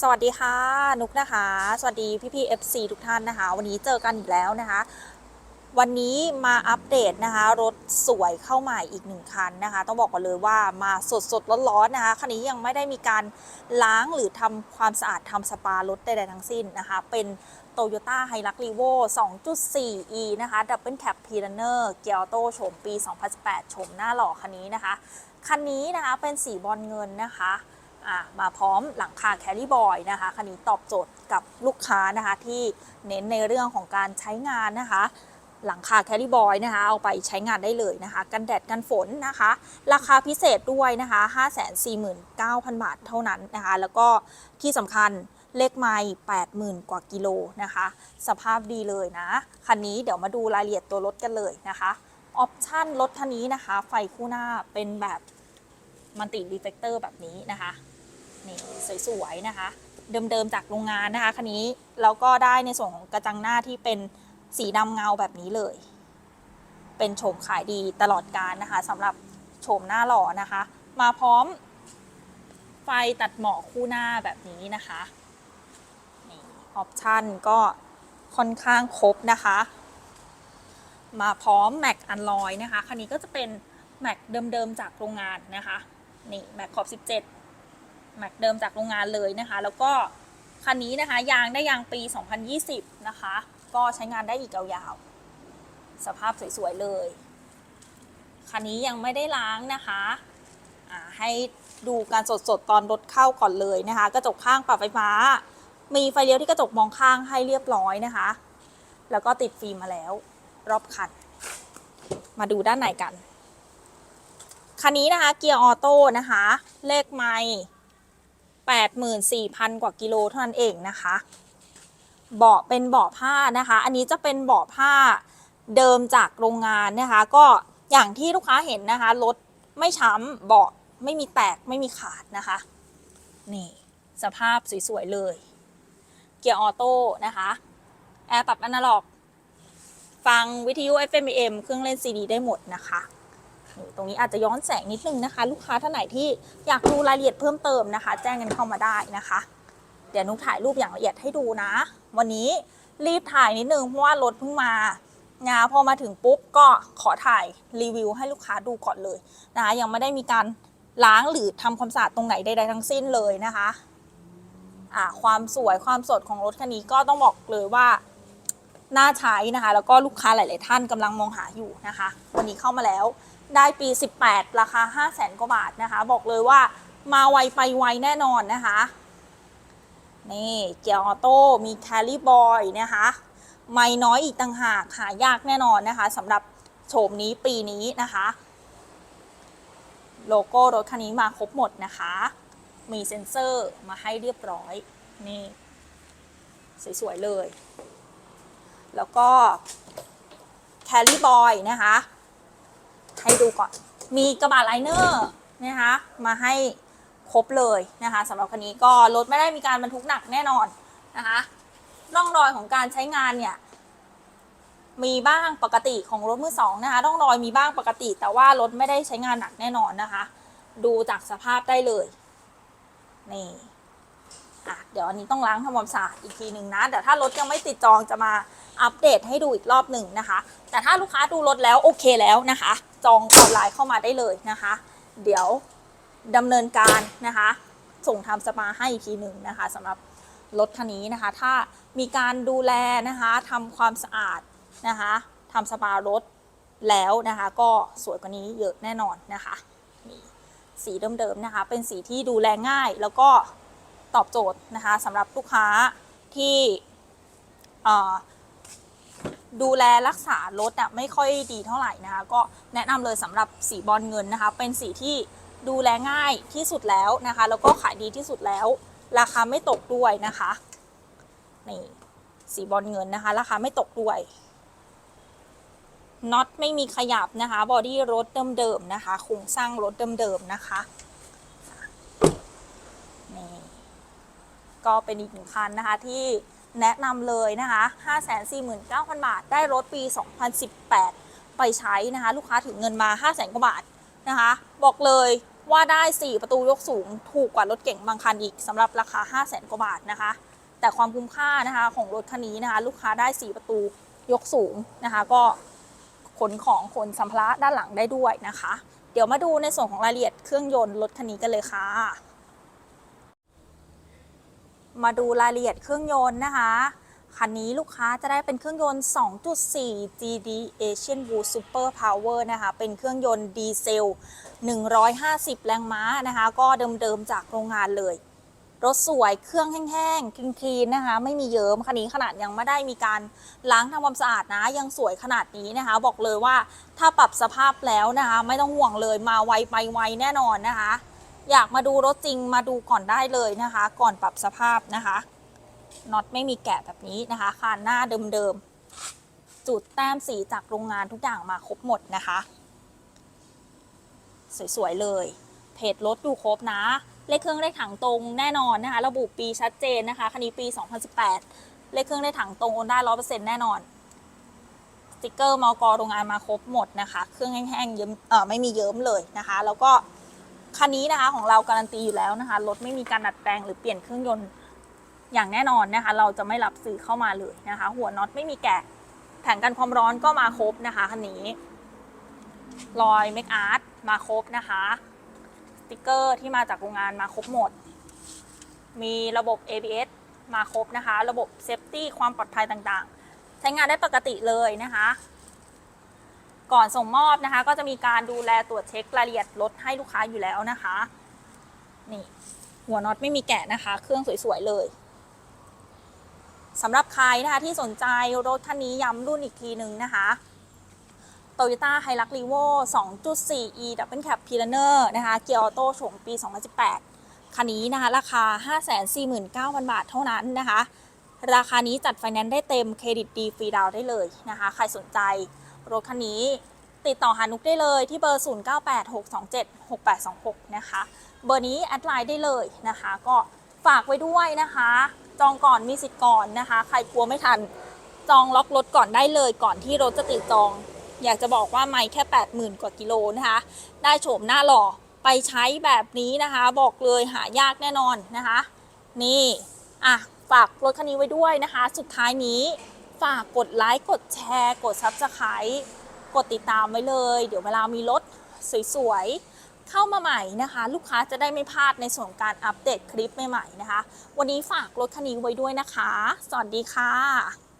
สวัสดีค่ะ นุกนะคะ สวัสดีพี่พี่ๆ FC ทุกท่านนะคะ วันนี้เจอกันอีกแล้วนะคะ วันนี้มาอัปเดตนะคะ รถสวยเข้าใหม่อีกหนึ่งคันนะคะ ต้องบอกก่อนเลยว่ามาสดสดร้อนๆนะคะคันนี้ยังไม่ได้มีการล้างหรือทำความสะอาดทำสปารถใดๆทั้งสิ้นนะคะ เป็น Toyota Hilux Revo 2.4e นะคะ Double Cab p l a n e r เกียร์ออโต้โฉมปี 2018โฉมหน้าหล่อคันนี้นะคะ คันนี้นะคะเป็นสีบอลเงินนะคะ มาพร้อมหลังคาแคริบอยนะคะคันนี้ตอบโจทย์กับลูกค้านะคะที่เน้นในเรื่องของการใช้งานนะคะ หลังคาแคริบอยนะคะเอาไปใช้งานได้เลยนะคะ กันแดดกันฝนนะคะ ราคาพิเศษด้วยนะคะ 549,000 บาทเท่านั้นนะคะ แล้วก็ที่สำคัญเลขไม้80,000 กว่ากิโลนะคะ สภาพดีเลยนะ คันนี้เดี๋ยวมาดูรายละเอียดตัวรถกันเลยนะคะ ออปชั่นรถคันนี้นะคะ ไฟคู่หน้าเป็นแบบ มันติรีเฟกเตอร์แบบนี้นะคะ นี่สวยๆนะคะ เดิมๆจากโรงงานนะคะคันนี้แล้วก็ได้ในส่วนของกระจังหน้าที่เป็นสีดำเงาแบบนี้เลย เป็นโฉมขายดีตลอดการนะคะสำหรับโฉมหน้าหล่อนะคะ มาพร้อม ไฟตัดหมอกคู่หน้าแบบนี้นะคะนี่ออปชั่นก็ค่อนข้างครบนะคะ มาพร้อมแม็กอันลอยนะคะคันนี้ก็จะเป็นแม็กเดิมๆจากโรงงานนะคะ นี่แม็กขอบ 17แม็กเดิมจากโรงงานเลยนะคะ แล้วก็คันนี้นะคะ ยางได้ยางปี 2020 นะคะ ก็ใช้งานได้อีกยาวๆสภาพสวยๆเลย คันนี้ยังไม่ได้ล้างนะคะให้ดูการสดๆ ตอนรถเข้าก่อนเลยนะคะ กระจกข้างปรับไฟฟ้า มีไฟเลี้ยวที่กระจกมองข้างให้เรียบร้อยนะคะ แล้วก็ติดฟิล์มมาแล้ว รอบคัน มาดูด้านในกัน คันนี้นะคะเกียร์ออโต้นะคะ เลขไมล์84,000 กว่ากิโลเท่านั้นเองนะคะ เบาะเป็นเบาะผ้านะคะ อันนี้จะเป็นเบาะผ้าเดิมจากโรงงานนะคะ ก็อย่างที่ลูกค้าเห็นนะคะ รถไม่ช้ำเบาะไม่มีแตกไม่มีขาดนะคะ นี่สภาพสวยๆเลย เกียร์ออโต้นะคะแอร์ปรับอนาล็อก ฟังวิทยุ FM AM เครื่องเล่นซีดีได้หมดนะคะ ตรงนี้อาจจะย้อนแสงนิดนึงนะคะ ลูกค้าท่านไหนที่อยากดูรายละเอียดเพิ่มเติมนะคะ แจ้งกันเข้ามาได้นะคะ เดี๋ยวนุกถ่ายรูปอย่างละเอียดให้ดูนะ วันนี้รีบถ่ายนิดนึงเพราะว่ารถเพิ่งมานะพอมาถึงปุ๊บก็ขอถ่ายรีวิวให้ลูกค้าดูก่อนเลยนะคะยังไม่ได้มีการล้างหรือทำความสะอาดตรงไหนใดๆทั้งสิ้นเลยนะคะอ่าความสวยความสดของรถคันนี้ก็ต้องบอกเลยว่าน่าใช้นะคะ แล้วก็ลูกค้าหลาย ๆ ท่านกำลังมองหาอยู่นะคะ วันนี้เข้ามาแล้ว ได้ปี 18 ราคา 5 0 0แสนกว่าบาทนะคะ บอกเลยว่ามาไวไปไวแน่นอนนะคะ นี่เกียร์ออโต้มีแคลรี่บอยนะคะ ไม่น้อยอีกต่างหากหายากแน่นอนนะคะสำหรับโฉมนี้ปีนี้นะคะ โลโก้รถคันนี้มาครบหมดนะคะ มีเซ็นเซอร์มาให้เรียบร้อย นี่ สวย ๆ เลย แล้วก็แคลรี่บอยนะคะ ให้ดูก่อน มีกระบะไลเนอร์นะคะมาให้ครบเลยนะคะสำหรับคันนี้ก็รถไม่ได้มีการบรรทุกหนักแน่นอนนะคะร่องรอยของการใช้งานเนี่ยมีบ้างปกติของรถมือสองนะคะร่องรอยมีบ้างปกติ แต่ว่ารถไม่ได้ใช้งานหนักแน่นอนนะคะ ดูจากสภาพได้เลยนี่อะเดี๋ยวอันนี้ต้องล้างทำความสะอาดอีกทีหนึ่งนะแต่ถ้ารถยังไม่ติดจองจะมาอัปเดตให้ดูอีกรอบหนึ่งนะคะ แต่ถ้าลูกค้าดูรถแล้วโอเคแล้วนะคะ จองออนไลน์เข้ามาได้เลยนะคะ เดี๋ยวดำเนินการนะคะ ส่งทำสปาให้อีกทีหนึ่งนะคะสำหรับรถคันนี้นะคะ ถ้ามีการดูแลนะคะทำความสะอาดนะคะทำสปารถแล้วนะคะ ก็สวยกว่านี้เยอะแน่นอนนะคะนี่สีเดิมๆนะคะ เป็นสีที่ดูแลง่ายแล้วก็ตอบโจทย์นะคะสำหรับลูกค้าที่อ่อ ดูแลรักษารถอะไม่ค่อยดีเท่าไหร่นะคะก็แนะนำเลยสำหรับสีบอลเงินนะคะ เป็นสีที่ดูแลง่ายที่สุดแล้วนะคะ แล้วก็ขายดีที่สุดแล้ว ราคาไม่ตกด้วยนะคะนี่สีบอลเงินนะคะ ราคาไม่ตกด้วยน็อตไม่มีขยับนะคะบอดี้รถเดิมๆนะคะโครงสร้างรถเดิมๆนะคะนี่ก็เป็นอีกหนึ่งคันนะคะที่ แนะนำเลยนะคะ 549,000 บาท ได้รถปี 2018 ไปใช้นะคะ ลูกค้าถึงเงินมา 500,000กว่าบาทนะคะ บอกเลยว่าได้ 4 ประตูยกสูง ถูกกว่ารถเก่งบางคันอีกสำหรับราคา 5 0 0แสนกว่าบาทนะคะ แต่ความคุ้มค่านะคะของรถคันนี้นะคะ ลูกค้าได้ 4 ประตูยกสูงนะคะ ก็ขนของขนสัมภาระด้านหลังได้ด้วยนะคะ เดี๋ยวมาดูในส่วนของรายละเอียดเครื่องยนต์รถคันนี้กันเลยค่ะ มาดูรายละเอียดเครื่องยนต์นะคะคันนี้ลูกค้าจะได้เป็นเครื่องยนต์ 2.4 GD Asian Blue Super Power นะคะ เป็นเครื่องยนต์ดีเซล 150 แรงม้านะคะ ก็เดิมๆจากโรงงานเลย รถสวยเครื่องแห้งๆคลีนๆนะคะ ไม่มีเยิ้มคันนี้ขนาดยังไม่ได้มีการล้างทำความสะอาดนะ ยังสวยขนาดนี้นะคะ บอกเลยว่าถ้าปรับสภาพแล้วนะคะ ไม่ต้องห่วงเลยมาไวไปไวแน่นอนนะคะ อยากมาดูรถจริงมาดูก่อนได้เลยนะคะ ก่อนปรับสภาพนะคะน็อตไม่มีแกะแบบนี้นะคะคานหน้าเดิมๆ จุดแต้มสีจากโรงงานทุกอย่างมาครบหมดนะคะ สวย ๆ เลย เพจรถดูครบนะ เลขเครื่องเลขถังตรงแน่นอนนะคะ ระบุปีชัดเจนนะคะ คันนี้ปี 2018 เลขเครื่องเลขถังตรงโอนได้ร้อเปอร์เซ็นต์แน่นอน สติกเกอร์มอกโรงงานมาครบหมดนะคะ เครื่องแห้งๆเยิ้มเออไม่มีเยิ้มเลยนะคะ แล้วก็ คันนี้นะคะของเราการันตีอยู่แล้วนะคะรถไม่มีการดัดแปลงหรือเปลี่ยนเครื่องยนต์อย่างแน่นอนนะคะ เราจะไม่รับซื้อเข้ามาเลยนะคะ หัวน็อตไม่มีแกะแผงกันความร้อนก็มาครบนะคะคันนี้รอยเมคอาร์ตมาครบนะคะสติกเกอร์ที่มาจากโรงงานมาครบหมด มีระบบ ABS มาครบนะคะ ระบบเซฟตี้ความปลอดภัยต่างๆ ใช้งานได้ปกติเลยนะคะ ก่อนส่งมอบนะคะ ก็จะมีการดูแลตรวจเช็ครายละเอียดรถให้ลูกค้าอยู่แล้วนะคะ นี่หัวน็อตไม่มีแกะนะคะ เครื่องสวยๆเลยสำหรับใครนะคะที่สนใจรถคันนี้ย้ำรุ่นอีกทีหนึ่งนะคะ Toyota Hilux Revo 2.4 e Double Cab p i l a n e r นะคะเกียร์ออโต้โฉมปี 2018 คันนี้นะคะ ราคา 549,000 บาทเท่านั้นนะคะ ราคานี้จัดไฟแนนซ์ได้เต็มเครดิตดีฟรีดาวได้เลยนะคะ ใครสนใจ รถคันนี้ ติดต่อหานุกได้เลยที่เบอร์ 0986276826 นะคะ เบอร์นี้แอดไลน์ได้เลยนะคะ ก็ฝากไว้ด้วยนะคะ จองก่อนมีสิทธิ์ก่อนนะคะ ใครกลัวไม่ทัน จองล็อกรถก่อนได้เลยก่อนที่รถจะติดจอง อยากจะบอกว่าไม่แค่ 80,000 กว่ากิโลนะคะ ได้โฉมหน้าหล่อไปใช้แบบนี้นะคะ บอกเลยหายากแน่นอนนะคะ นี่ อะ ฝากรถคันนี้ไว้ด้วยนะคะ สุดท้ายนี้ ฝากกดไลค์กดแชร์ กด Subscribe กดติดตามไว้เลย เดี๋ยวเวลามีรถสวยๆ เข้ามาใหม่นะคะ ลูกค้าจะได้ไม่พลาดในส่วนการอัปเดตคลิปใหม่ๆนะคะ วันนี้ฝากรถคันนี้ไว้ด้วยนะคะ สวัสดีค่ะ